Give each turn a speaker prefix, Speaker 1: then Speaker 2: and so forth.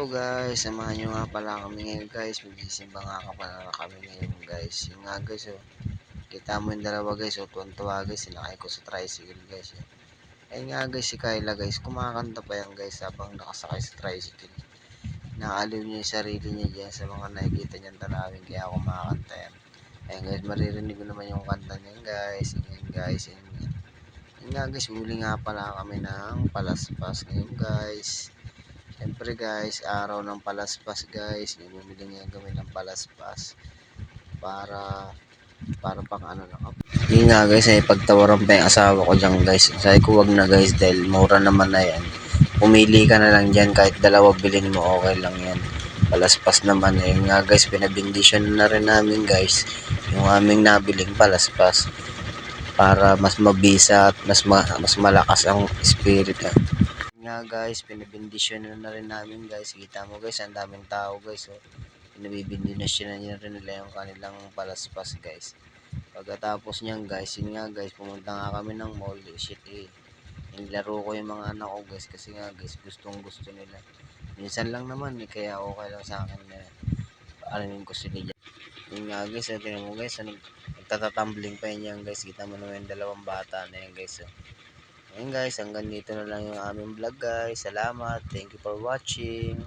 Speaker 1: Hello guys, samahan nyo nga pala kami ngayon guys. Magsisimba nga ka pala kami ngayon guys. Yung nga guys, oh. kita mo yung dalawa guys, oh. tuwan-tuwa guys. Sinakay ko sa tricycle guys. Eh. Ayun nga guys, si Kyla guys, kumakanta pa yan guys habang nakasakay sa tricycle. Nakaliw niya yung sarili niya dyan sa mga nakikita niyang tanawin kaya kumakanta yan. Ayun guys, maririnig ko naman yung kanta niya guys. Ayun guys, ayun nga. Ayun nga guys, huli nga pala kami ng palaspas ngayon guys. Siyempre guys, araw ng palaspas guys. Bumili nga kami ng palaspas para para pang ano lang. Yun nga guys, ay pagtawaran pa yung asawa ko dyan guys. Sabi ko wag na guys dahil mura naman na yan. Pumili ka na lang dyan kahit dalawa bilhin mo okay lang yan. Palaspas naman eh. Nga guys, pinabindisyon na rin namin guys. Yung aming nabiling palaspas para mas mabisa at mas ma- mas malakas ang spirit ah nga guys, pinabindisyon na, na rin namin guys. Kita mo guys, ang daming tao guys. Oh. Pinabibindisyon na niya rin nila yung kanilang palaspas guys. Pagkatapos niyan guys, yun nga guys, pumunta nga kami ng mall. Eh, shit eh. Nilaro ko yung mga anak ko guys kasi nga guys, gustong gusto nila. Minsan lang naman eh, kaya okay lang sa akin na alamin ko sila dyan. Yun nga guys, tingnan mo guys, ano, nagtatatumbling pa yun yan guys. Kita mo naman yung dalawang bata na yan guys. Oh. Ayun guys, hanggang dito na lang yung aming vlog guys. Salamat. Thank you for watching.